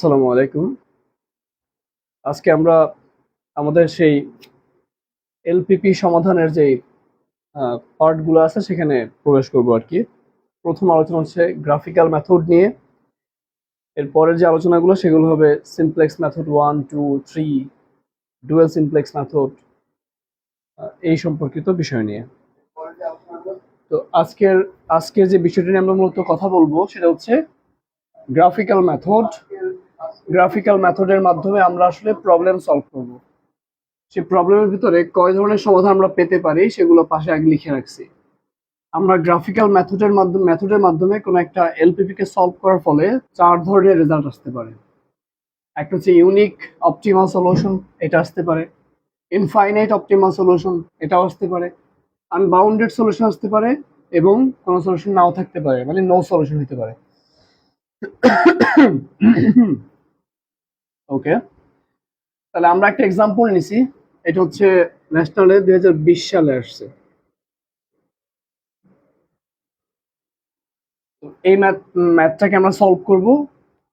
আসসালামু আলাইকুম। আজকে আমরা আমাদের সেই এলপিপি সমাধানের যে পার্টগুলো আছে সেখানে প্রবেশ করব আর কি। প্রথম আলোচনা হচ্ছে গ্রাফিক্যাল মেথড নিয়ে। এরপরের যে আলোচনাগুলো সেগুলো হবে simplex method one, two, three, dual simplex method এই সম্পর্কিত বিষয় নিয়ে। তো আজকের আজকের যে বিষয়টি নিয়ে আমরা মূলত কথা বলব সেটা হচ্ছে গ্রাফিক্যাল মেথড গ্রাফিক্যাল মেথডের মাধ্যমে আমরা আসলে প্রবলেম সলভ করব। সেই প্রবলেমের ভিতরে কয় ধরনের সমাধান আমরা পেতে পারি সেগুলো পাশে আগে লিখে রাখছি। আমরা গ্রাফিক্যাল মেথডের মাধ্যমে মেথডের মাধ্যমে কোনো একটা এলপিপি কে সলভ করার ফলে চার ধরনের রেজাল্ট আসতে পারে। একটা হচ্ছে ইউনিক অপটিমাল সলিউশন এটা আসতে পারে। ইনফাইনাইট অপটিমাল সলিউশন এটাও আসতে পারে। আনবাউন্ডেড সলিউশন আসতে পারে এবং কোনো সলিউশন নাও থাকতে পারে মানে নো সলিউশন হতে পারে। ওকে তাহলে আমরা একটা এক্সাম্পল নিছি। এটা হচ্ছে ন্যাশনালে দুই হাজার বিশ সালে আসছে। এই ম্যাথ ম্যাথটাকে আমরা সলভ করব।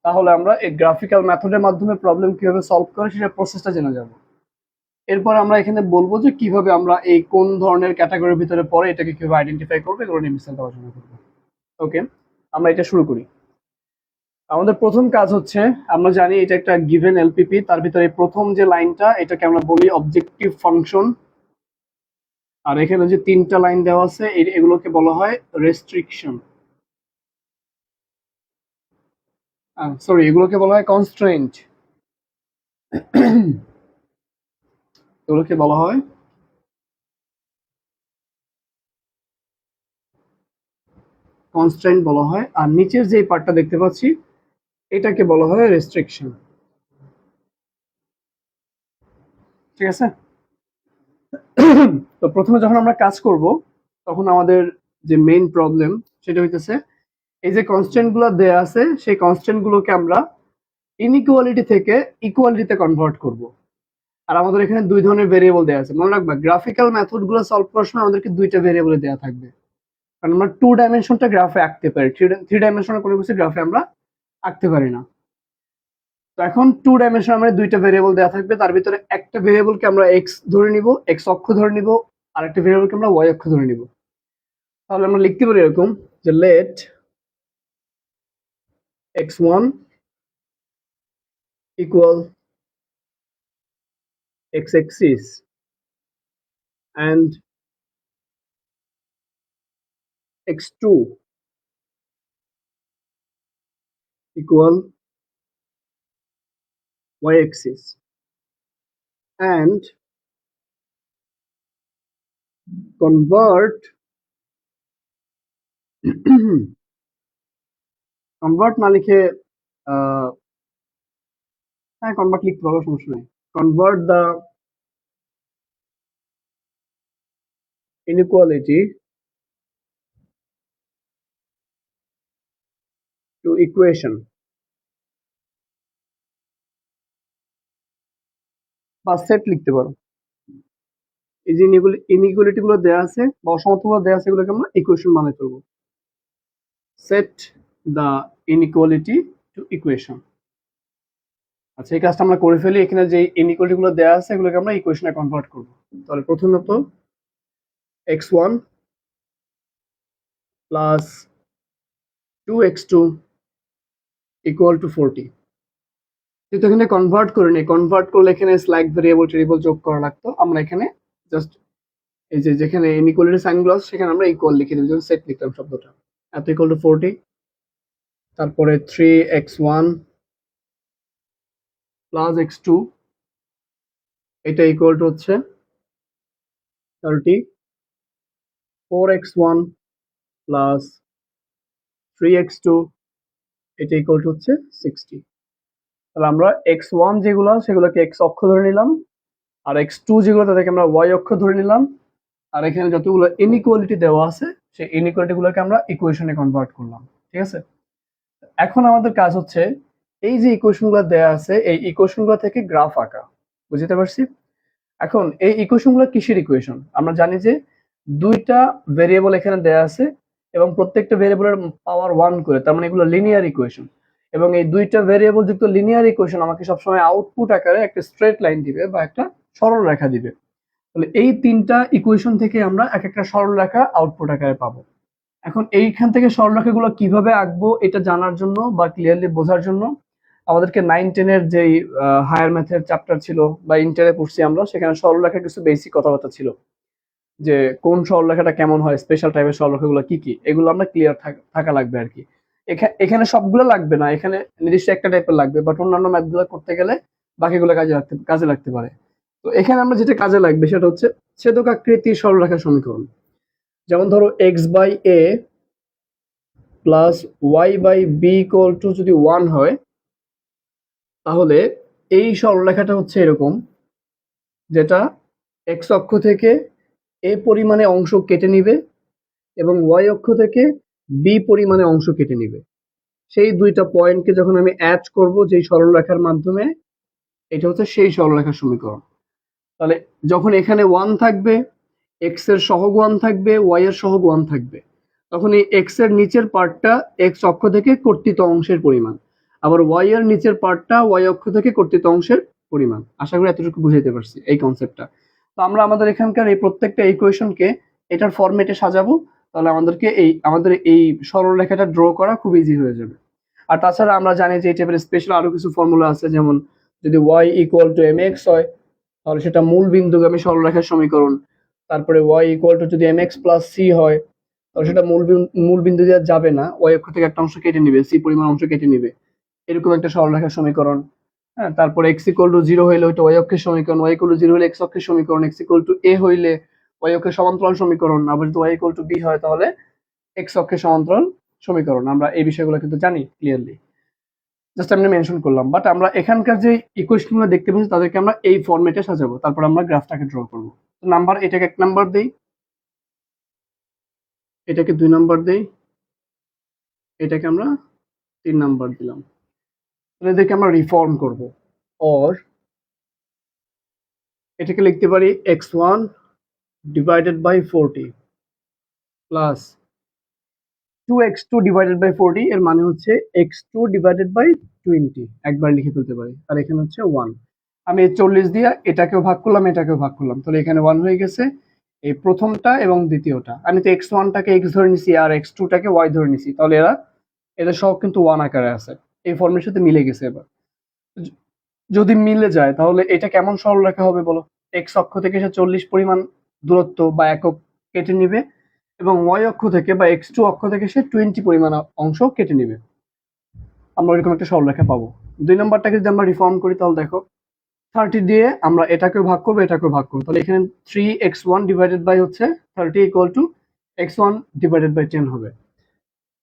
তাহলে আমরা এই গ্রাফিক্যাল মেথডের মাধ্যমে প্রবলেম কীভাবে সলভ করে সেটা প্রসেসটা জেনে যাব। এরপর আমরা এখানে বলব যে কীভাবে আমরা এই কোন ধরনের ক্যাটাগরির ভিতরে পড়ে এটাকে কীভাবে আইডেন্টিফাই করব, এগুলো নিয়ে বিস্তারিত আলোচনা করব। ওকে আমরা এটা শুরু করি। আমাদের প্রথম কাজ হচ্ছে, আমরা জানি এটা একটা গিভেন এলপিপি তার ভিতরে প্রথম যে লাইনটা, এটাকে আমরা বলি অবজেক্টিভ ফাংশন আর এখানে যে তিনটা লাইন দেওয়া আছে এগুলোকে বলা হয় রেস্ট্রিকশন সরি এগুলোকে বলা হয় কনস্ট্রেন্ট এগুলোকে বলা হয় কনস্ট্রেন্ট বলা হয়। আর নিচের যে পার্টটা দেখতে পাচ্ছি এটাকে বলা হয় রেস্ট্রিকশন ঠিক আছে? তো প্রথমে যখন আমরা কাজ করব, তখন আমাদের যে মেইন প্রবলেম সেটা হইতেছে, এই যে কনস্ট্যান্টগুলো দেয়া আছে, সেই কনস্ট্যান্ট গুলোকে আমরা ইনইকুয়ালিটি থেকে ইকুয়ালিটিতে কনভার্ট করব। আর আমাদের এখানে দুই ধরনের ভেরিয়েবল দেওয়া আছে। মনে রাখবা গ্রাফিক্যাল মেথডগুলো সলভ করার সময় আমাদেরকে দুইটা ভেরিয়েবল দেওয়া থাকবে। কারণ আমরা টু ডাইমেনশনটা গ্রাফে আঁকতে পারি। থ্রি ডাইমেনশনের কোনো কিছু গ্রাফে আমরা আঁকতে পারি না। তো এখন টু ডাইমেনশন আমরা দুইটা ভেরিয়েবল দেওয়া থাকবে। তার ভিতরে একটা ভেরিয়েবলকে আমরা এক্স ধরে নিব এক্স অক্ষ ধরে নিব আর একটা ভেরিয়েবলকে আমরা ওয়াই অক্ষ ধরে নিব। তাহলে আমরা লিখতে পারি এরকম যে let x one equal x axis and x2 equal y-axis and convert convert না লিখে আহ, হ্যাঁ কনভার্ট লিখতে পারো সমস্যা নেই convert the inequality to equation. বা সেট লিখতে পারো। এই যে ইনইকুয়ালিটি গুলো দেওয়া আছে বা গুলো দেওয়া আছে, এগুলোকে আমরা ইকুয়েশন বানাই ফেলব set the inequality to equation আচ্ছা এই কাজটা আমরা করে ফেলি। এখানে যে ইনইকুয়ালিটি গুলো দেওয়া আছে, এগুলোকে আমরা ইকুয়েশনে কনভার্ট করব। তাহলে প্রথমত x one plus two x two equal to forty যেহেতু এখানে কনভার্ট করে নিই কনভার্ট করলে এখানে স্লাইড ভেরিয়েবল টেরিয়েবল যোগ করা লাগতো। আমরা এখানে জাস্ট এই যে, যেখানে ইনইকুয়ালিটি সাইনগুলো সেখানে আমরা ইকুয়াল লিখে দিই যেমন সেট লিখলাম শব্দটা। এত ইকুয়াল টু ফোরটি তারপরে three x one plus x two এটা ইকুয়াল টু হচ্ছে thirty four x one plus three x two এটা ইকুয়াল টু হচ্ছে সিক্সটি তাহলে আমরা এক্স ওয়ান যেগুলো, সেগুলোকে এক্স অক্ষ ধরে নিলাম। আর এক্স টু যেগুলো তাদেরকে আমরা ওয়াই অক্ষ ধরে নিলাম। আর এখানে যতগুলো ইনইকুয়ালিটি দেওয়া আছে, সেই ইনইকুয়ালিটি গুলোকে আমরা ইকুয়েশনে কনভার্ট করলাম। ঠিক আছে? এখন আমাদের কাজ হচ্ছে, এই যে ইকুয়েশনগুলো দেওয়া আছে, এই ইকুয়েশনগুলো থেকে গ্রাফ আঁকা। বুঝতে পারছি? এখন এই ইকুয়েশনগুলো কিসের ইকুয়েশন আমরা জানি যে দুইটা ভেরিয়েবল এখানে দেওয়া আছে এবং প্রত্যেকটা ভেরিয়েবলের পাওয়ার ওয়ান করে, তার মানে এগুলো লিনিয়ার ইকুয়েশন এবং এই দুইটা ভেরিয়েবল যুক্ত লিনিয়ার ইকুয়েশন আমাকে সবসময় আউটপুট আকারে একটা স্ট্রেট লাইন দিবে বা একটা সরল রেখা দিবে। তাহলে এই তিনটা ইকুয়েশন থেকে আমরা এক একটা সরল রেখা আউটপুট আকারে পাবো। এখন এইখান থেকে সরলরেখাগুলো কীভাবে আঁকবো এটা জানার জন্য বা ক্লিয়ারলি বোঝার জন্য আমাদেরকে নাইন টেনের যেই হায়ার ম্যাথের চ্যাপ্টার ছিল বা ইন্টারে পড়ছি আমরা, সেখানে সরলরেখার কিছু বেসিক কথাবার্তা ছিল। যে কোন সরলরেখাটা কেমন হয় স্পেশাল টাইপের সরলরেখাগুলো কি কি, এগুলো আমরা ক্লিয়ার থাকা লাগবে আর কি। এখা- এখানে সবগুলো লাগবে না, এখানে নির্দিষ্ট একটা টাইপের লাগবে বাট অন্যান্য ম্যাথগুলো করতে গেলে বাকিগুলো কাজে লাগতে কাজে লাগতে পারে। তো এখানে আমরা যেটা কাজে লাগবে সেটা হচ্ছে ছেদক আকৃতির সরলরেখার সমীকরণ। যেমন ধরো x by a plus y by b equal to যদি ওয়ান হয়, তাহলে এই সরলরেখাটা হচ্ছে এরকম, যেটা এক্স অক্ষ থেকে এ পরিমাণে অংশ কেটে নিবে এবং ওয়াই অক্ষ থেকে বি পরিমাণে অংশ কেটে নিবে। সেই দুইটা পয়েন্টকে যখন আমি অ্যাড করব যেই সরলরেখার মাধ্যমে, এটা হচ্ছে সেই সরলরেখার সমীকরণ। তাহলে যখন এখানে ওয়ান থাকবে এক্সের সহগ ওয়ান থাকবে ওয়াই এর সহগ ওয়ান থাকবে। তখন এই এক্সের নিচের পার্টটা এক্স অক্ষ থেকে কর্তৃত অংশের পরিমাণ। আবার ওয়াই এর নিচের পার্টটা ওয়াই অক্ষ থেকে কর্তৃত অংশের পরিমাণ। আশা করি এতটুকু বুঝাইতে পারছি এই কনসেপ্টটা তো আমরা আমাদের এখানকার এই প্রত্যেকটা ইকুয়েশনকে এটার ফরম্যাটে সাজাবো, তাহলে আমাদেরকে এই, আমাদের এই সরল রেখাটা ড্র করা খুব ইজি হয়ে যাবে। আর তাছাড়া আমরা জানি যে এই টাইপের স্পেশাল আরও কিছু ফর্মুলা আছে, যেমন যদি y equal to m x হয়, তাহলে সেটা মূল বিন্দুগামী সরলরেখার সমীকরণ। তারপরে ওয়াই ইকুয়াল টু যদি এম এক্স প্লাস সি হয়, তাহলে সেটা মূল মূল বিন্দু দিয়ে যাবে না ওয়াই অক্ষ থেকে একটা অংশ কেটে নিবে সি পরিমাণ অংশ কেটে নিবে। এরকম একটা সরলরেখার সমীকরণ। হ্যাঁ তারপরে এক্স ইকুয়াল টু জিরো হইলে ওইটা ওয়াই অক্ষের সমীকরণ ওয়াই ইকুয়াল টু জিরো হলে এক্স অক্ষের সমীকরণ এক্স ইকুয়াল টু এ হইলে ওয়াই অক্ষের সমান্তরাল সমীকরণ। আবার যদি ওয়াই ইকুয়াল টু বি হয় তাহলে এক্স অক্ষের সমান্তরাল সমীকরণ। আমরা এই বিষয়গুলো কিন্তু জানি ক্লিয়ারলি জাস্ট আমি মেনশন করলাম। বাট আমরা এখানকার যে ইকুয়েশনগুলো দেখতে পাচ্ছি তাদেরকে আমরা এই ফর্মেটে সাজাবো। তারপর আমরা গ্রাফটাকে ড্র করব। নাম্বার এটাকে এক নাম্বার দেই। এটাকে দুই নাম্বার দেই। এটাকে আমরা তিন নাম্বার দিলাম। তাহলে এদেরকে আমরা রিফর্ম করব। অর এটাকে লিখতে পারি x one divided by forty plus two x two divided by forty এর মানে হচ্ছে x two divided by twenty একবার লিখে ফেলতে পারি। আর এখানে হচ্ছে ওয়ান আমি এই চল্লিশ দিয়ে এটাকেও ভাগ করলাম, এটাকেও ভাগ করলাম। তাহলে এখানে ওয়ান হয়ে গেছে। এই প্রথমটা এবং দ্বিতীয়টা। আমি তো এক্স ওয়ানটাকে এক্স ধরে নিছি আর এক্স টুটাকে ওয়াই ধরে নিছি। তাহলে এরা, এদের সব কিন্তু ওয়ান আকারে আছে। এই ফর্মের সাথে মিলে গেছে এবার। যদি মিলে যায়, তাহলে এটা কেমন সরলরেখা হবে বলো? এক্স অক্ষ থেকে সে চল্লিশ পরিমাণ দূরত্ব বা একক কেটে নিবে এবং ওয়াই অক্ষ থেকে বা এক্স টু অক্ষ থেকে সে টোয়েন্টি পরিমাণ অংশ কেটে নিবে। আমরা ওইরকম একটা সরলরেখা পাবো। দুই নম্বরটাকে যদি আমরা রিফর্ম করি, তাহলে দেখো থার্টি দিয়ে আমরা এটাকেও ভাগ করব, এটাকেও ভাগ করব। তাহলে এখানে three x one divided by হচ্ছে thirty equal to x one divided by ten হবে।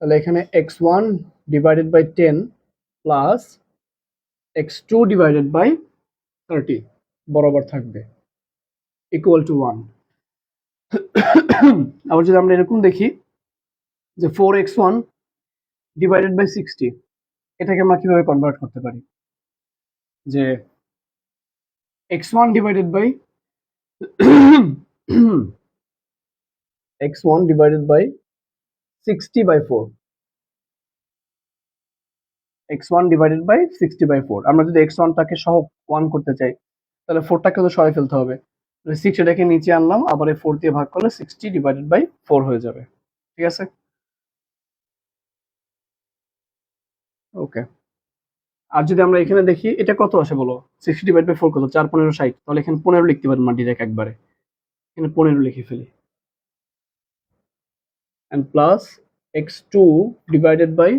তাহলে এখানে x one divided by ten plus x two divided by thirty বরাবর থাকবে ইকুয়াল টু ওয়ান আবার যদি আমরা এরকম দেখি যে four x one divided by sixty এটাকে আমরা কীভাবে কনভার্ট করতে পারি? যে x one divided by x one divided by sixty by four x one divided by sixty by four আমরা যদি এক্স ওয়ানটাকে সহ ওয়ান করতে চাই, তাহলে ফোরটাকে তো সরাই ফেলতে হবে। তাহলে সিক্স এটাকে নিচে আনলাম, আবার এই ফোর দিয়ে ভাগ করলে সিক্সটি ডিভাইডেড বাই ফোর হয়ে যাবে। ঠিক আছে? ওকে আর যদি আমরা এখানে দেখি, এটা কত আসে বলো? সিক্সটি ডিভাইড বাই ফোর কত? চার, পনেরো, ষাট। তাহলে এখানে পনেরো লিখতে পারেন মাটি রেখ একবারে। এখানে পনেরো লিখে ফেলি। And plus x two divided by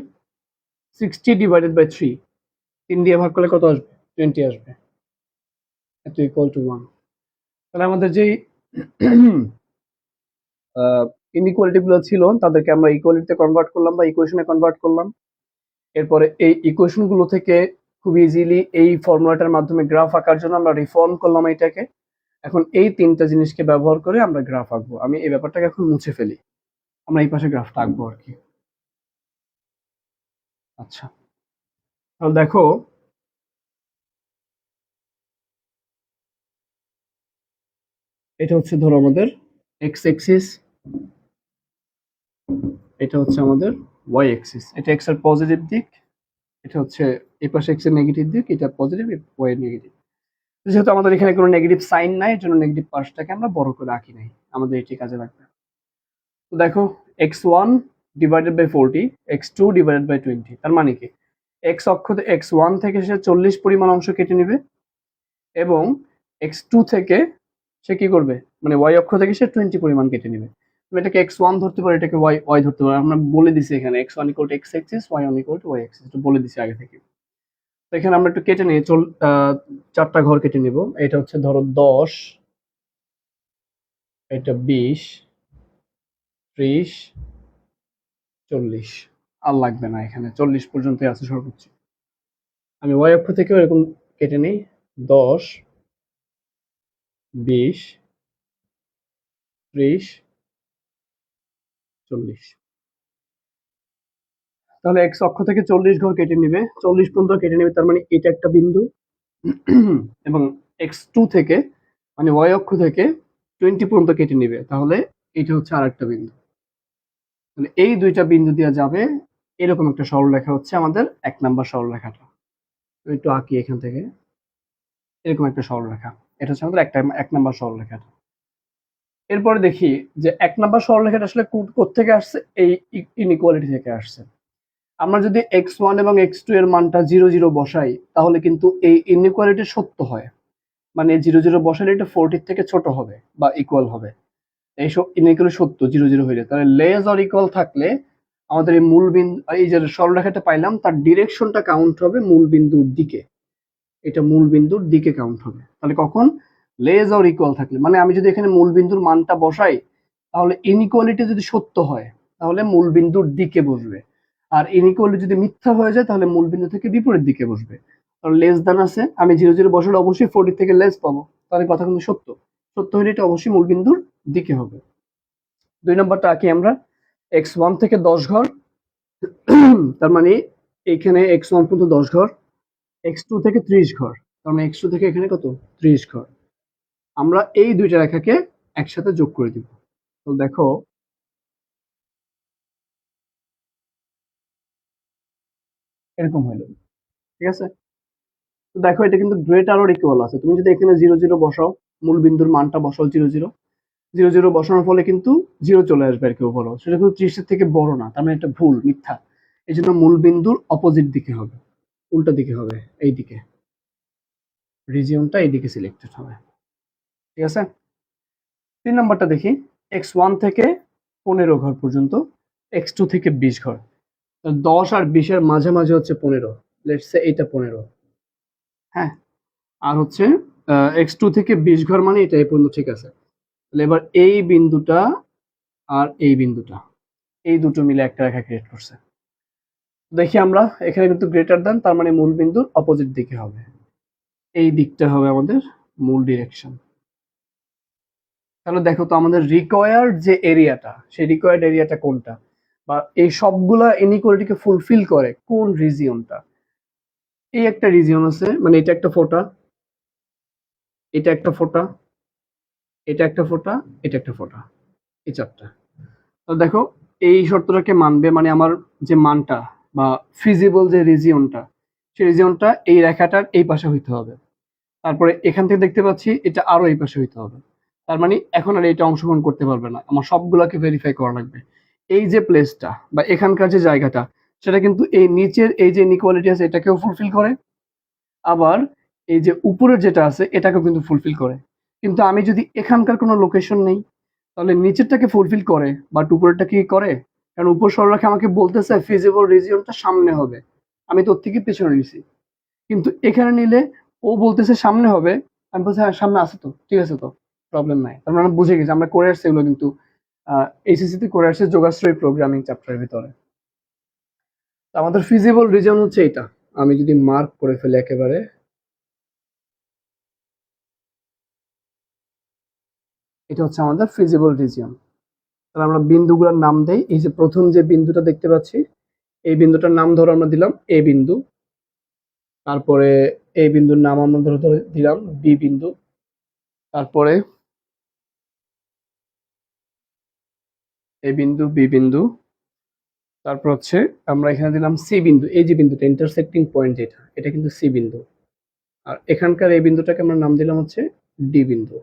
sixty divided by three তিন দিয়ে ভাগ করলে কত আসবে? টোয়েন্টি আসবে। এত ইকুয়াল টু ওয়ান তাহলে আমাদের যেই ইনইকুয়ালিটি গুলো ছিল, তাদেরকে আমরা ইকুয়ালিটিতে কনভার্ট করলাম বা ইকুয়েশনে কনভার্ট করলাম। এরপরে এই ইকুয়েশনগুলো থেকে খুব ইজিলি এই ফর্মুলাটার মাধ্যমে গ্রাফ আঁকার জন্য আমরা রিফর্ম করলাম এটাকে এখন এই তিনটা জিনিসকে ব্যবহার করে আমরা গ্রাফ আঁকবো। আমি এই ব্যাপারটাকে এখন মুছে ফেলি। আমরা এই পাশে গ্রাফটা আঁকবো আর কি। আচ্ছা। তাহলে দেখো, এটা হচ্ছে ধরো আমাদের এক্স এক্সিস এটা হচ্ছে আমাদের ওয়াই এক্সিস এটা এক্সের পজিটিভ দিক, এটা হচ্ছে এ পাশে এক্সের নেগেটিভ দিক, এটা পজিটিভ ওয়াই এর নেগেটিভ যেহেতু আমাদের এখানে কোনো নেগেটিভ সাইন নাই, এর জন্য নেগেটিভ পার্টসটাকে আমরা বড় করে আঁকি নাই। আমাদের এটি কাজে লাগবে। তো দেখো x one divided by forty x two divided by twenty তার মানে কি? এক্স অক্ষ এক্স ওয়ান থেকে সে চল্লিশ পরিমাণ অংশ কেটে নেবে এবং এক্স টু থেকে সে কি করবে? মানে ওয়াই অক্ষ থেকে সে টোয়েন্টি পরিমাণ কেটে নেবে। তুমি এটাকে এক্স ওয়ান ধরতে পারো, এটাকে ওয়াই ওয়াই ধরতে পারো। আমরা বলে দিছি এখানে x one equal to x axis y one equal y axis বলে দিছি আগে থেকে। তো এখানে আমরা একটু কেটে নিই, চল চারটা ঘর কেটে নিব। এটা হচ্ছে ধরো দশ, এটা বিশ, ত্রিশ চল্লিশ। আর লাগবে না এখানে। চল্লিশ পর্যন্ত আছে সর্বোচ্চ। আমি ওয়াই অক্ষ থেকেও এরকম কেটে নিই। দশ, বিশ, ত্রিশ, চল্লিশ। তাহলে এক্স অক্ষ থেকে চল্লিশ ঘর কেটে নিবে। চল্লিশ পর্যন্ত কেটে নেবে, তার মানে এটা একটা বিন্দু। এবং এক্স টু থেকে মানে ওয়াই অক্ষ থেকে টোয়েন্টি পর্যন্ত কেটে নিবে। তাহলে এটা হচ্ছে আর একটা বিন্দু। তাহলে এই দুইটা বিন্দু দিয়ে যাবে, এরকম একটা সরলরেখা হচ্ছে আমাদের এক নাম্বার সরলরেখাটা। একটু আঁকি এখান থেকে। এরকম একটা সরলরেখা। এটা হচ্ছে আমাদের একটা, এক নাম্বার সরলরেখাটা। এরপরে দেখি যে এক নাম্বার সরলরেখাটা আসলে থেকে আসছে? এই ইনইকুয়ালিটি থেকে আসছে। আমরা যদি এক্স ওয়ান এবং এক্স টু এর মানটা জিরো জিরো বসাই, তাহলে কিন্তু এই ইনইকুয়ালিটি সত্য হয়। মানে জিরো জিরো বসালে এটা ফোরটির থেকে ছোট হবে বা ইকুয়াল হবে। এই সব ইনইকুয়ালি সত্য, জিরো জিরো হয়ে যায়। তাহলে লেস অর ইকুয়াল থাকলে আমাদের এই মূল বিন্দু এই যে সরলরেখাটা পাইলাম, তার ডিরেকশনটা কাউন্ট হবে মূল বিন্দুর দিকে। এটা মূল বিন্দুর দিকে কাউন্ট হবে। তাহলে কখন? লেস অর ইকুয়াল থাকলে। মানে আমি যদি এখানে মূল বিন্দুর মানটা বসাই, তাহলে ইনইকুয়ালিটি যদি সত্য হয়, তাহলে মূল বিন্দুর দিকে বসবে। আর ইনইকুয়ালিটি যদি মিথ্যা হয়ে যায়, তাহলে মূল বিন্দু থেকে বিপরীত দিকে বসবে। তাহলে লেস দান আছে। আমি জিরো জিরো বসালে অবশ্যই ফোরটি থেকে লেস পাবো। তাহলে কথা কিন্তু সত্য। সত্য হলে এটা অবশ্যই মূল বিন্দুর দিকে হবে। দুই নম্বরটা আঁকি আমরা। এক্স ওয়ান থেকে দশ ঘর। তার মানে এখানে এক্স ওয়ান পর্যন্ত দশ ঘর। এক্স টু থেকে ত্রিশ ঘর। তার মানে এক্স টু থেকে এখানে কত? ত্রিশ ঘর। আমরা এই দুইটা রেখাকে একসাথে যোগ করে দিব। তো দেখো, এরকম হইল ঠিক আছে? তো দেখো, এটা কিন্তু গ্রেট আর ইকুয়াল আছে। তুমি যদি এখানে জিরো জিরো বসাও মূল বিন্দুর মানটা বসাও জিরো জিরো জিরো জিরো বসানোর ফলে কিন্তু জিরো চলে আসবে আর কি বড় সেটা কিন্তু ত্রিশের থেকে বড় না, তার মানে এটা ভুল, মিথ্যা। এই জন্য মূল বিন্দুর অপোজিট দিকে হবে, উল্টা দিকে হবে এই দিকে রিজিয়নটা এই দিকে সিলেক্টেড হবে। ঠিক আছে? তিন নম্বরটা দেখি। এক্স ওয়ান থেকে পনেরো ঘর পর্যন্ত এক্স টু থেকে বিশ ঘর। দশ আর বিশের মাঝে মাঝে হচ্ছে পনেরো। লেটস এইটা পনেরো। হ্যাঁ? আর হচ্ছে এক্স টু থেকে বিশ ঘর মানে এটা এই পর্যন্ত ঠিক আছে। এবার এই বিন্দুটা আর এই বিন্দুটা, এই দুটো মিলে একটা রেখা ক্রিয়েট করছে। দেখি আমরা, এখানে কিন্তু গ্রেটার দেন তার মানে মূল বিন্দুর অপোজিট দিকে হবে। এই দিকটা হবে আমাদের মূল ডিরেকশন তাহলে দেখো তো আমাদের রিকোয়ার্ড যে এরিয়াটা সেই রিকোয়ার্ড এরিয়াটা কোনটা? বা এই সবগুলা ইনইকুয়ালিটিকে ফুলফিল করে কোন রিজিয়নটা এই একটা রিজিয়ন আছে মানে এটা একটা ফোটা, এটা একটা ফোটা এটা একটা ফোটা, এটা একটা ফোটা, এই চারটা তো দেখো, এই শর্তটাকে মানবে মানে আমার যে মানটা বা ফিজিবল যে রিজিয়নটা সেই রিজিয়নটা এই রেখাটার এই পাশে হইতে হবে। তারপরে এখান থেকে দেখতে পাচ্ছি এটা আরও এই পাশে হইতে হবে। তার মানে এখন আর এটা অংশগ্রহণ করতে পারবে না। আমার সবগুলোকে ভেরিফাই করা লাগবে। এই যে প্লেসটা বা এখানকার যে জায়গাটা, সেটা কিন্তু এই নিচের এই যে ইনইকুয়ালিটি আছে, এটাকেও ফুলফিল করে। আবার এই যে উপরের যেটা আছে, এটাকেও কিন্তু ফুলফিল করে। কিন্তু আমি যদি এখানকার কোনো লোকেশন নেই, তাহলে নিচেরটাকে ফুলফিল করে বাট উপরেরটা কি করে? কারণ উপর সরলরেখা আমাকে বলতেছে ফিজিবল রিজিয়নটা সামনে হবে। আমি তোর থেকে পেছনে নিছি। কিন্তু এখানে নিলে ও বলতেছে সামনে হবে। আমি বলছি হ্যাঁ সামনে আছে তো। ঠিক আছে তো। প্রবলেম নাই। তার মানে আমরা বুঝে গেছি, আমরা করে আসছি এগুলো কিন্তু এইচএসসি তে করে আসছে যোগাশ্রয় প্রোগ্রামিং চ্যাপ্টারের ভিতরে। আমাদের ফিজিবল রিজন হচ্ছে এটা আমি যদি মার্ক করে ফেলি একেবারে এটা হচ্ছে আমাদের ফিজিবল রিজিয়ন তাহলে আমরা বিন্দুগুলোর নাম দেই। এই যে প্রথম যে বিন্দুটা দেখতে পাচ্ছি, এই বিন্দুটার নাম ধরো আমরা দিলাম এ বিন্দু। তারপরে এই বিন্দুর নাম আমরা ধরো, ধরে দিলাম বি বিন্দু। তারপরে এ বিন্দু বি বিন্দু। তারপর হচ্ছে আমরা এখানে দিলাম সি বিন্দু। এই যে বিন্দুটা ইন্টারসেক্টিং পয়েন্ট যেটা, এটা কিন্তু সি বিন্দু। আর এখানকার এই বিন্দুটাকে আমরা নাম দিলাম হচ্ছে ডি বিন্দু।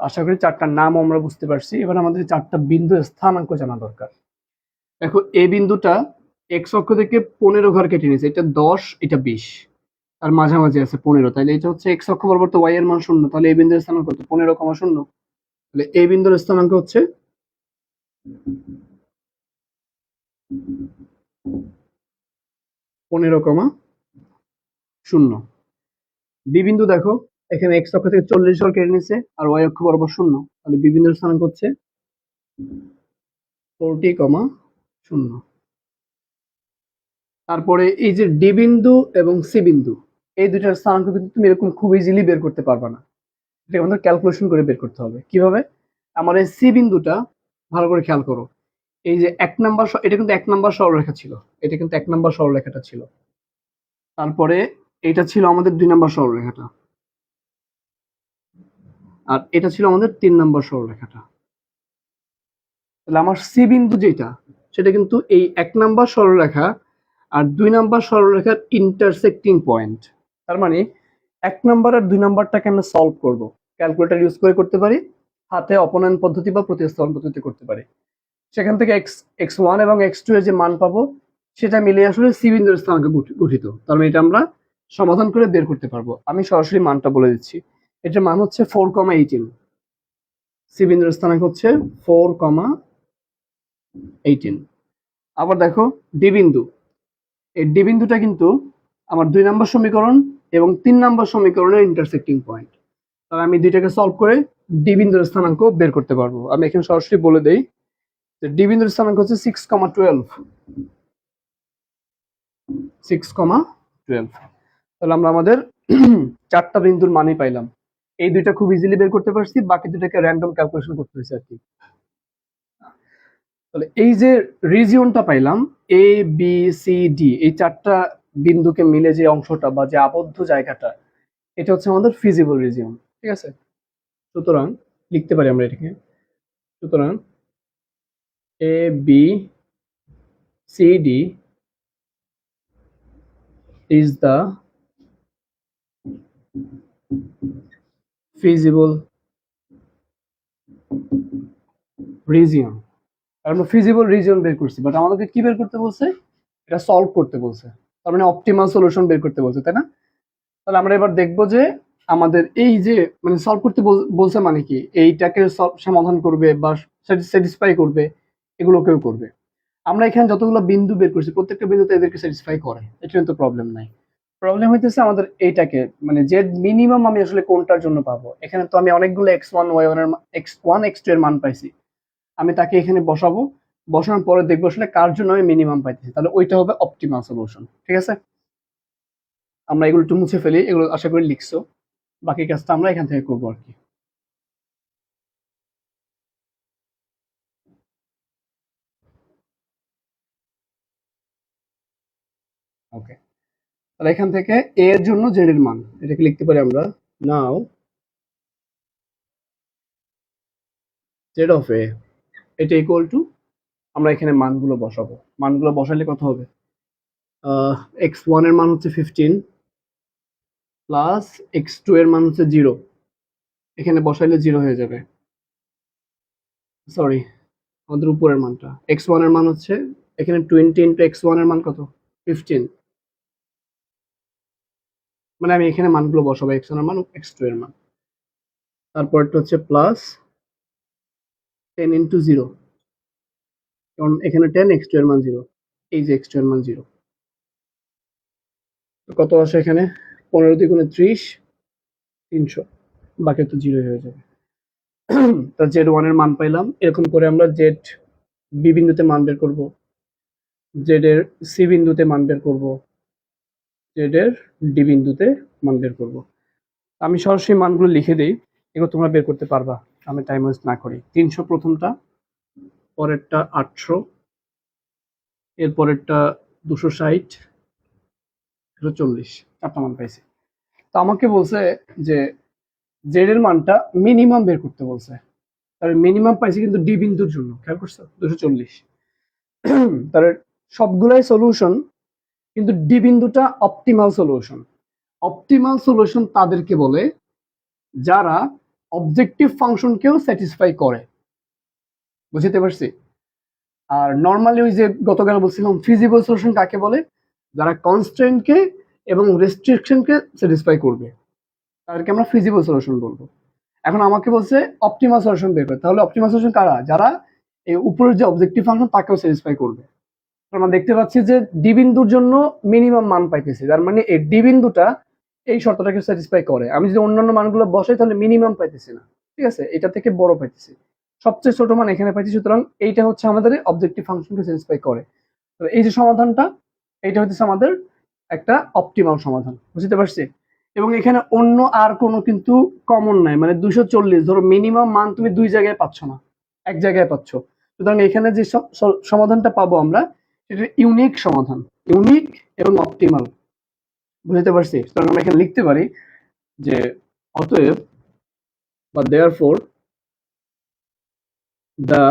আশা করি চারটা নাম আমরা বুঝতে পারছি। এবার আমাদের চারটা বিন্দু স্থানাঙ্ক জানা দরকার। দেখো এই বিন্দুটা এক্স অক্ষ থেকে পনেরো ঘর কেটে নিয়েছে। এটা দশ, এটা বিশ। আর মাঝামাঝি আছে পনেরো। তাহলে এটা হচ্ছে এক্স অক্ষ বরাবর তো ওয়াই এর মান শূন্য। তাহলে এই বিন্দুর স্থানাঙ্ক কত? পনেরো কমা শূন্য। তাহলে এই বিন্দুর স্থানাঙ্ক হচ্ছে পনেরো কমা শূন্য। বি বিন্দু দেখো এখানে এক্স অক্ষ থেকে চল্লিশ ঘর কেটে নিচ্ছে আর ওয়াই অক্ষ বরাবর শূন্য। তাহলে বি বিন্দুর স্থানাঙ্ক হচ্ছে ফোরটি কমা শূন্য। তারপরে এই যে ডি বিন্দু এবং সি বিন্দু, এই দুইটার স্থানাঙ্ক কিন্তু তুমি এরকম খুব ইজিলি বের করতে পারবে না। এটা আমাদের ক্যালকুলেশন করে বের করতে হবে। কীভাবে? আমার এই সি বিন্দুটা ভালো করে খেয়াল করো। এই যে এক নাম্বার এটা কিন্তু এক নাম্বার সরলরেখা ছিল। এটা কিন্তু এক নাম্বার সরলরেখাটা ছিল। তারপরে এটা ছিল আমাদের দুই নাম্বার সরলরেখাটা। আর এটা ছিল আমাদের তিন নম্বর সরলরেখাটা। তাহলে আমার সি বিন্দু যেটা, সেটা কিন্তু এই এক নম্বর সরলরেখা আর দুই নাম্বার সরলরেখার ইন্টারসেক্টিং পয়েন্ট তার মানে এক নম্বর আর দুই নাম্বারটাকে আমরা সলভ করব। ক্যালকুলেটর ইউজ করে করতে পারি, হাতে অপনয়ন পদ্ধতি বা প্রতিস্থাপন পদ্ধতি করতে পারি। সেখান থেকে এক্স এক্স ওয়ান এবং এক্স টু এর যে মান পাবো, সেটা মিলিয়ে আসলে সি বিন্দুর স্থানাঙ্ক গঠিত। তার মানে এটা আমরা সমাধান করে বের করতে পারব। আমি সরাসরি মানটা বলে দিচ্ছি। এটার মান হচ্ছে ফোর কমা এইটিন সি বিন্দুর স্থানাঙ্ক হচ্ছে ফোর কমা এইটিন আবার দেখো ডি বিন্দু। এই ডি বিন্দুটা কিন্তু আমার দুই নম্বর সমীকরণ এবং তিন নম্বর সমীকরণের ইন্টারসেক্টিং পয়েন্ট তাহলে আমি দুইটাকে সলভ করে ডি বিন্দুর স্থানাঙ্ক বের করতে পারব। আমি এখানে সরাসরি বলে দেই যে ডি বিন্দুর স্থানাঙ্ক হচ্ছে six comma twelve six comma twelve তাহলে আমরা আমাদের চারটা বিন্দুর মানই পাইলাম। এই দুইটা খুব ইজিলি বের করতে পারছি, বাকি দুটাকে র্যান্ডম ক্যালকুলেশন করতে হয়েছে আর কি। তাহলে এই যে রিজিয়নটা পাইলাম এ বি সি ডি এই চারটা বিন্দুকে মিলে যে অংশটা বা যে আবদ্ধ জায়গাটা, এটা হচ্ছে আমাদের ফিজিবল রিজিয়ন ঠিক আছে? সুতরাং লিখতে পারি আমরা এটাকে। সুতরাং A B C D is the feasible region. আমরা ফিজিবল রিজন বের করছি বাট আমাদেরকে কি বের করতে বলছে? এটা সলভ করতে বলছে। তার মানে অপটিমাল সলিউশন বের করতে বলছে, তাই না? তাহলে আমরা এবার দেখব যে আমাদের এই যে মানে সলভ করতে বলছে মানে কি? এইটাকে সমাধান করবে বা স্যাটিসফাই করবে এগুলো কেউ করবে। আমরা এখানে যতগুলো বিন্দু বের করছি, প্রত্যেকটা বিন্দুতে এদেরকে স্যাটিসফাই করে এটা কিন্তু প্রবলেম নাই। প্রবলেম হইতেছে আমাদের এইটাকে মানে যে মিনিমাম আমি আসলে কোনটার জন্য পাবো? এখানে তো আমি অনেকগুলো এক্স ওয়ান ওয়াই ওয়ানের এক্স ওয়ান এক্স টু এর মান পাইছি। আমি তাকে এখানে বসাবো, বসানোর পরে দেখব আসলে কার জন্য আমি মিনিমাম পাইতেছি। তাহলে ওইটা হবে অপটিমাল সলিউশন ঠিক আছে? আমরা এগুলো একটু মুছে ফেলি, এগুলো আশা করি লিখছো। বাকি কাজটা আমরা এখান থেকে করব আর কি। ওকে তাহলে এখান থেকে এ এর জন্য জেড এর মান, এটাকে লিখতে পারি আমরা নাও জেড অফ এ এটা ইকুয়াল টু আমরা এখানে মানগুলো বসাবো। মানগুলো বসালে কত হবে? এক্স ওয়ানের মান হচ্ছে ফিফটিন প্লাস এক্স টু এর মান হচ্ছে জিরো এখানে বসাইলে জিরো হয়ে যাবে। সরি আমাদের উপরের মানটা। এক্স ওয়ানের মান হচ্ছে, এখানে টোয়েন্টি ইন্টু এক্স ওয়ানের মান কত? ফিফটিন মানে আমি এখানে মানগুলো বসাবো এক্স ওয়ানের মান এক্স টু এর মান। তারপরটা হচ্ছে প্লাস টেন ইন্টু জিরো কারণ এখানে টেন এক্স টু এর মান জিরো এই যে এক্স টু এর মান জিরো কত আসে এখানে? পনেরো দ্বিগুণে ত্রিশ, তিনশো। বাকি তো জিরো হয়ে যাবে। তা জেড ওয়ানের মান পাইলাম। এরকম করে আমরা জেড বি বিন্দুতে মান বের করব। জেড এর সি বিন্দুতে মান বের করব। জেড এর ডি বিন্দুতে মান বের করব। আমি সরাসরি মানগুলো লিখে দিই, এগুলো তোমরা বের করতে পারবা। আমি টাইম ওয়েস্ট না করি। তিনশো প্রথমটা, পরেরটা আটশো এর পরেরটা দুশো ষাট একশো চল্লিশ, চারটা মান পাইছি। তো আমাকে বলছে যে জেড এর মানটা মিনিমাম বের করতে বলছে। তাহলে মিনিমাম পাইছি কিন্তু ডি বিন্দুর জন্য। খেয়াল করছ? দুশো চল্লিশ। তার সবগুলাই সলিউশন কিন্তু ডি বিন্দুটা অপটিমাল সলিউশন অপটিমাল সলিউশন তাদেরকে বলে যারা অবজেক্টিভ ফাংশনকেও স্যাটিসফাই করে। বুঝতে পারছি? আর নর্মালি ওই যে গতকাল বলছিলাম ফিজিবল সলিউশন কাকে বলে? যারা কনস্ট্যান্টকে এবং রেস্ট্রিকশনকে স্যাটিসফাই করবে। তাদেরকে আমরা ফিজিবল সলিউশন বলব। এখন আমাকে বলছে অপটিমাল সলিউশন বের করে। তাহলে অপটিমাল সলিউশন কারা? যারা এই উপরের যে অবজেক্টিভ ফাংশন তাকেও স্যাটিসফাই করবে। আমরা দেখতে পাচ্ছি যে ডি বিন্দুর জন্য মিনিমাম মান পাইতেছি। তার মানে এই ডি বিন্দুটা এই শর্তটাকে স্যাটিসফাই করে। আমি যদি অন্যান্য মানগুলো বসাই, তাহলে মিনিমাম পাইতেছি না। ঠিক আছে? এটা থেকে বড় পাইতেছি। সবচেয়ে ছোট মান এখানে পাইছি সুতরাং এইটা হচ্ছে আমাদের অবজেক্টিভ ফাংশনকে স্যাটিসফাই করে। এই যে সমাধানটা, এইটা হচ্ছে আমাদের একটা অপটিমাল সমাধান। বুঝতে পারছি? এবং এখানে অন্য আর কোনো কিন্তু কমন নাই। মানে দুশো চল্লিশ, ধরো মিনিমাম মান তুমি দুই জায়গায় পাচ্ছ না। এক জায়গায় পাচ্ছ। সুতরাং এখানে যে সমাধানটা পাবো আমরা সেটা ইউনিক সমাধান। ইউনিক এবং অপটিমাল বুঝতে পারছি? সুতরাং আমরা এখানে লিখতে পারি যে, অতএব বা দেয়ার ফোর দ্য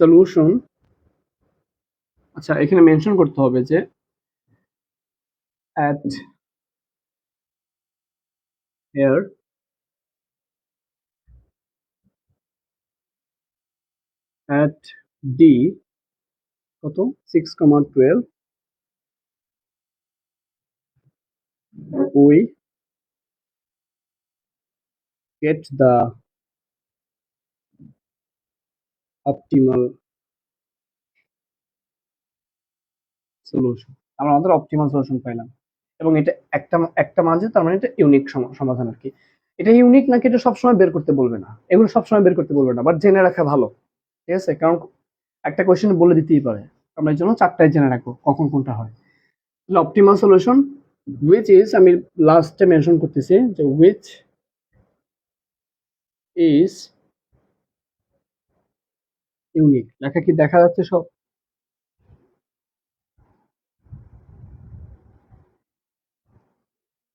সলিউশন আচ্ছা এখানে মেনশন করতে হবে যে, at here at d কত? Six comma twelve we get the optimal solution আমরা আমাদের অপটিমাল সলিউশন পাইলাম। এবং এটা একটা একটা মাঝে তার মানে এটা ইউনিক সমাধান আর কি। এটা ইউনিক নাকি এটা সবসময় বের করতে বলবে না। এগুলো সবসময় বের করতে বলবে না বাট জেনে রাখা ভালো। ঠিক আছে? কারণ একটা কোয়েশ্চেন বলে দিতেই পারে। আমরা এই জন্য চারটায় জেনে রাখব কখন কোনটা হয়। তাহলে অপটিমাল সলিউশন which ইজ আমি লাস্টে মেনশন করতেছি যে which ইজ ইউনিক লেখা কি দেখা যাচ্ছে সব?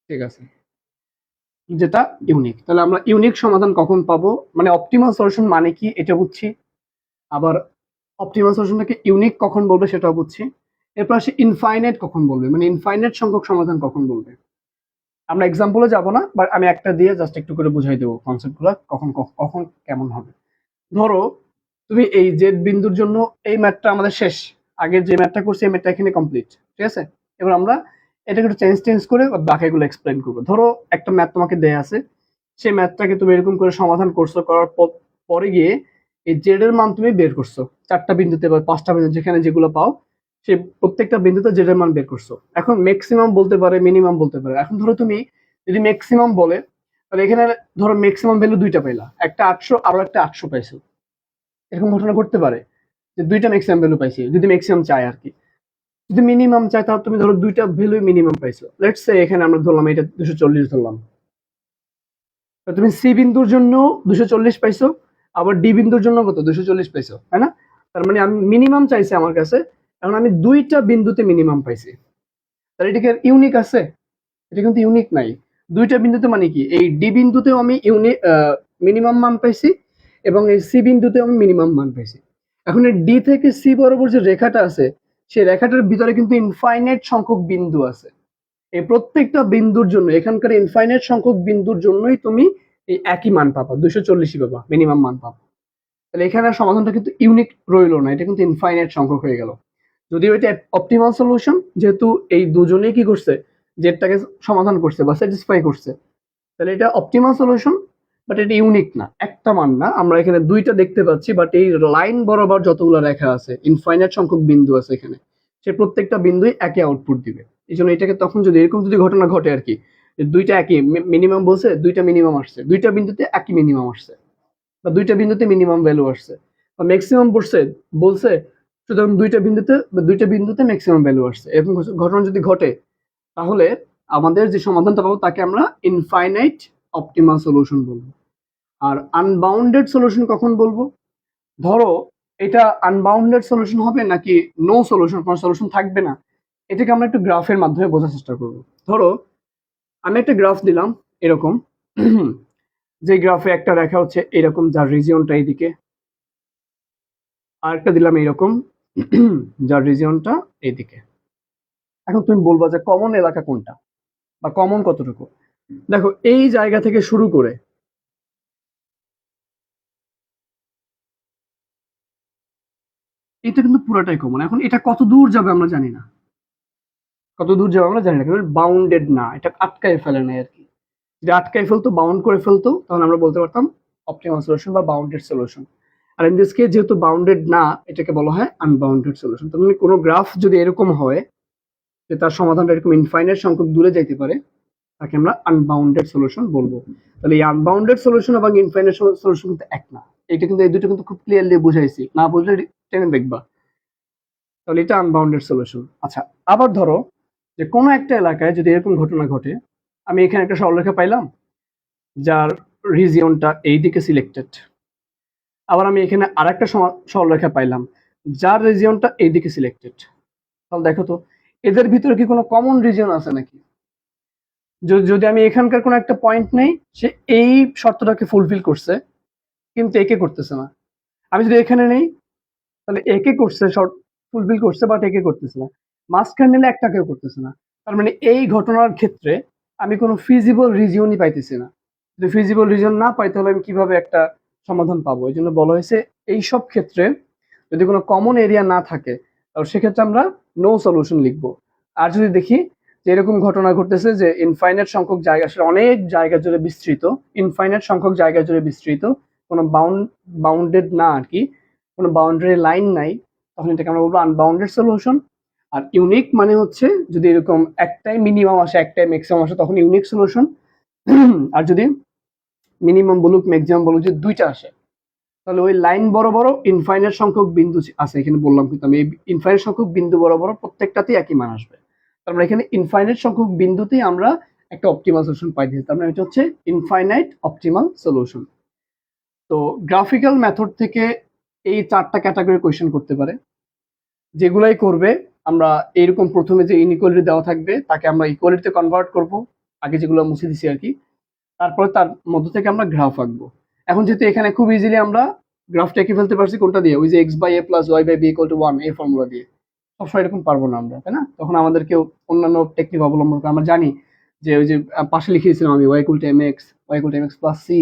ঠিক আছে। যেটা ইউনিক তাহলে আমরা ইউনিক সমাধান কখন পাবো? মানে অপটিমাল সলিউশন মানে কি? এটা বুঝছি। আবার অপটিমাল সলিউশনটাকে ইউনিক কখন বলবে সেটাও বুঝছি। এরপর আসে ইনফাইনাইট কখন বলবে? মানে ইনফাইনাইট সংখ্যক সমাধান কখন বলবে? আমরা এক্সাম্পলে যাব না বাট আমি একটা দিয়ে জাস্ট একটু করে বুঝাই দেবো কনসেপ্টগুলো কখন কখন কেমন হবে। ধরো, তুমি এই জেড বিন্দুর জন্য এই ম্যাথটা আমাদের শেষ। আগের যে ম্যাথটা করছি, এই ম্যাথটা এখানে কমপ্লিট ঠিক আছে? এবার আমরা এটাকে একটু চেঞ্জ টেঞ্জ করে বাকিগুলো এক্সপ্লেন করব। ধরো, একটা ম্যাথ তোমাকে দেয়া আছে, সেই ম্যাথটাকে তুমি এরকম করে সমাধান করছ, করার পরে গিয়ে এই জেড এর মান তুমি বের করছ। চারটা বিন্দুতে বা পাঁচটা বিন্দু যেখানে যেগুলো পাও, সে প্রত্যেকটা বিন্দুতে জেড এর মান বের করছ। এখন ম্যাক্সিমাম বলতে পারে মিনিমাম বলতে পারে। এখন ধরো তুমি যদি ম্যাক্সিমাম বলে, তাহলে এখানে ধরো ম্যাক্সিমাম ভ্যালু দুইটা পাইলা। একটা আটশো, আরও একটা আটশো পাইছো। এরকম ঘটনা ঘটতে পারে যে দুইটা ম্যাক্সিমাম ভ্যালু পাইছি, যদি ম্যাক্সিমাম চাই আর কি। যদি মিনিমাম চাই তাহলে তুমি ধরো দুইটা ভ্যালু মিনিমাম পাইছো। লেটস সে এখানে আমরা ধরলাম, এটা দুশো চল্লিশ ধরলাম। তুমি সি বিন্দুর জন্য দুশো চল্লিশ পাইছো। আবার ডি বিন্দুর জন্য কত? দুশো চল্লিশ পাইছো, তাই না? তার মানে আমি মিনিমাম চাইছি আমার কাছে, এখন আমি দুইটা বিন্দুতে মিনিমাম পাইছি। তাহলে এটা কি ইউনিক আছে? এটা কিন্তু ইউনিক নাই। দুইটা বিন্দুতে মানে কি? এই ডি বিন্দুতেও আমি ইউনি মিনিমাম মান পাইছি এবং এই সি বিন্দুতেও আমি মিনিমাম মান পাইছি। এখন এই ডি থেকে সি বরাবর যে রেখাটা আছে, সেই রেখাটার ভিতরে কিন্তু ইনফাইনাইট সংখ্যক বিন্দু আছে। এই প্রত্যেকটা বিন্দুর জন্য, এখানকার ইনফাইনাইট সংখ্যক বিন্দুর জন্যই তুমি এই একই মান পাবা দুশো চল্লিশই পাবা মিনিমাম মান পাবা। তাহলে এখানে সমাধানটা কিন্তু ইউনিক রইল না, এটা কিন্তু ইনফাইনাইট সংখ্যক হয়ে গেল। যদিও এটা অপটিমাল সলিউশন যেহেতু এই দুজনেই কি করছে জেডটাকে সমাধান করছে বা স্যাটিসফাই করছে। তাহলে এটা অপটিমাল সলিউশন বাট এটা ইউনিক না। একটা মান না, আমরা এখানে দুইটা দেখতে পাচ্ছি বাট এই লাইন বরাবর যতগুলো রেখা আছে ইনফাইনাইট সংখ্যক বিন্দু আছে এখানে, সে প্রত্যেকটা বিন্দুই একই আউটপুট দিবে। এই জন্য এটাকে তখন যদি এরকম যদি ঘটনা ঘটে আর কি দুইটা একই মিনিমাম বলছে, দুইটা মিনিমাম আসছে। দুইটা বিন্দুতে একই মিনিমাম আসছে। বা দুইটা বিন্দুতে মিনিমাম ভ্যালু আসছে। বা ম্যাক্সিমাম বলছে বলছে, সুতরাং দুইটা বিন্দুতে, বা দুইটা বিন্দুতে ম্যাক্সিমাম ভ্যালু আসছে। এরকম ঘটনা যদি ঘটে, তাহলে আমাদের যে সমাধানটা পাবো, তাকে আমরা ইনফাইনাইট অপটিমাল সলিউশন বলব। আর আনবাউন্ডেড সলিউশন কখন বলব? ধরো, এটা আনবাউন্ডেড সলিউশন হবে নাকি নো সলিউশন কোনো সলিউশন থাকবে না? এটাকে আমরা একটু গ্রাফের মাধ্যমে বোঝার চেষ্টা করব। ধরো আমি একটা গ্রাফ দিলাম, এরকম। যে গ্রাফে একটা রেখা হচ্ছে এরকম, যার রিজিয়নটা এইদিকে। আর একটা দিলাম এইরকম যার রিজিয়নটা এইদিকে। এখন তুমি বলবা যে কমন এলাকা কোনটা? বা কমন কতটুকু? দেখো, এই জায়গা থেকে শুরু করে এটা কিন্তু পুরোটাই কমন এখন এটা কত দূর যাবে আমরা জানি না। কত দূর যাবে আমরা জানি না কিন্তু বাউন্ডেড না, এটা আটকায় ফেলে নেয় আর কি। যদি আটকায় ফেলতো বাউন্ড করে ফেলতো তখন আমরা বলতে পারতাম অপটিমাল সলিউশন বা বাউন্ডেড সলিউশন আর ইন দিস কেস যেহেতু বাউন্ডেড না, এটাকে বলা হয় আনবাউন্ডেড সলিউশন তার মানে কোনো গ্রাফ যদি এরকম হয়, যে তার সমাধানটা এরকম ইনফাইনাইট সংখ্যক দূরে যাইতে পারে, তাকে আমরা আনবাউন্ডেড সলিউশন বলব। তাহলে এই আনবাউন্ডেড সলিউশন এবং ইনফাইনাইট সলিউশন কিন্তু এক না। এটা কিন্তু, এই দুটো কিন্তু খুব ক্লিয়ারলি বুঝাইছি। না বুঝলে টেনে দেখবা। তাহলে এটা আনবাউন্ডেড সলিউশন আচ্ছা আবার ধরো যে কোনো একটা এলাকায় যদি এরকম ঘটনা ঘটে, আমি এখানে একটা সরলরেখা পাইলাম, যার রিজিয়নটা এই দিকে সিলেক্টেড আবার আমি এখানে আর একটা সরলরেখা পাইলাম, যার রিজিয়নটা এই দিকে সিলেক্টেড তাহলে দেখো তো, এদের ভিতরে কি কোনো কমন রিজিয়ন আছে নাকি? যদি আমি এখানকার কোনো একটা পয়েন্ট নেই, সে এই শর্তটাকে ফুলফিল করছে, কিন্তু একে করতেছে না। আমি যদি এখানে নেই, তাহলে একে করছে শর্ট ফুলফিল করছে বাট একে করতেছে না। মাঝখানে নিলে একটা কেউ করতেছে না। তার মানে এই ঘটনার ক্ষেত্রে আমি কোনো ফিজিবল রিজিয়নই পাইতেছি না। যদি ফিজিবল রিজন না পাই, তাহলে আমি কীভাবে একটা সমাধান পাবো? এই জন্য বলা হয়েছে এই সব ক্ষেত্রে যদি কোনো কমন এরিয়া না থাকে, তাহলে সেক্ষেত্রে আমরা নো সলিউশন লিখব। আর যদি দেখি যে এরকম ঘটনা ঘটতেছে যে ইনফাইনাইট সংখ্যক জায়গা, আসলে অনেক জায়গা জুড়ে বিস্তৃত ইনফাইনাইট সংখ্যক জায়গা জুড়ে বিস্তৃত, কোনো বাউন্ড বাউন্ডেড না আর কি, কোনো বাউন্ডারি লাইন নাই, তখন এটাকে আমরা বলব আনবাউন্ডেড সলিউশন আর ইউনিক মানে হচ্ছে যদি এরকম একটাই মিনিমাম আসে, একটাই ম্যাক্সিমাম আসে, তখন ইউনিক সলিউশন আর যদি মিনিমাম বলুক ম্যাক্সিমাম বলুক যে দুইটা আসে, তাহলে ওই লাইন বড় বড় ইনফাইনাইট সংখ্যক বিন্দু আছে। এখানে বললাম কিন্তু আমি, এই ইনফাইনাইট সংখ্যক বিন্দু বড় বড় প্রত্যেকটাতেই একই মান আসবে। তার মানে এখানে ইনফাইনাইট সংখ্যক বিন্দুতেই আমরা একটা অপটিমাল সলিউশন পাই দিয়েছি। তার মানে এটা হচ্ছে ইনফাইনাইট অপটিমাল সলিউশন তো গ্রাফিক্যাল মেথড থেকে এই চারটা ক্যাটাগরি কোয়েশ্চেন করতে পারে। যেগুলাই করবে আমরা এইরকম প্রথমে যে ইনইকুয়ালিটি দেওয়া থাকবে, তাকে আমরা ইকুয়ালিটিতে কনভার্ট করব। আগে যেগুলো মুছে দিছি আর কি। তারপরে তার মধ্য থেকে আমরা গ্রাফ আঁকবো। এখন যেহেতু এখানে খুব ইজিলি আমরা গ্রাফটা এঁকে ফেলতে পারছি কোনটা দিয়ে? ওই যে x by a plus y by b equal to one এই ফর্মুলা দিয়ে। সবসময় এরকম পারব না আমরা, তাই না? তখন আমাদেরকেও অন্যান্য টেকনিক অবলম্বন করে, আমরা জানি যে ওই যে পাশে লিখিয়েছিলাম আমি y equal to m x y equal to m x plus c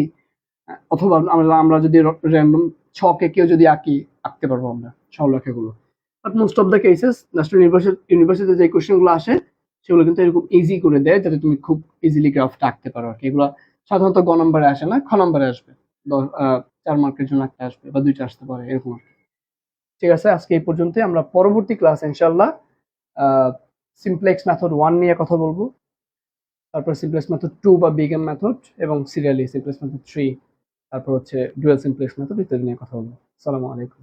অথবা আমরা আমরা যদি র্যান্ডম ছকে কেউ যদি আঁকি, আঁকতে পারব আমরা, সরলরেখাগুলো। But most of the cases national university যে কোশ্চেনগুলো আসে, সেগুলো কিন্তু এরকম ইজি করে দেয়, যাতে তুমি খুব ইজিলি গ্রাফটা আঁকতে পারো আর কি। এগুলো সাধারণত গ নম্বরে আসে না, খ নম্বরে আসবে। চার মার্কের জন্য একটা আসবে বা দুইটা আসতে পারে, এরকম ঠিক আছে, আজকে এই পর্যন্তই। আমরা পরবর্তী ক্লাস ইনশাল্লাহ সিমপ্লেক্স মেথড ওয়ান নিয়ে কথা বলব। তারপর সিমপ্লেক্স মেথড টু বা বিগেম মেথড এবং সিরিয়ালি সিমপ্লেক্স মেথড থ্রি তারপর হচ্ছে ডুয়েল সিমপ্লেক্স মেথড ইত্যাদি নিয়ে কথা বলব। আসসালামু আলাইকুম।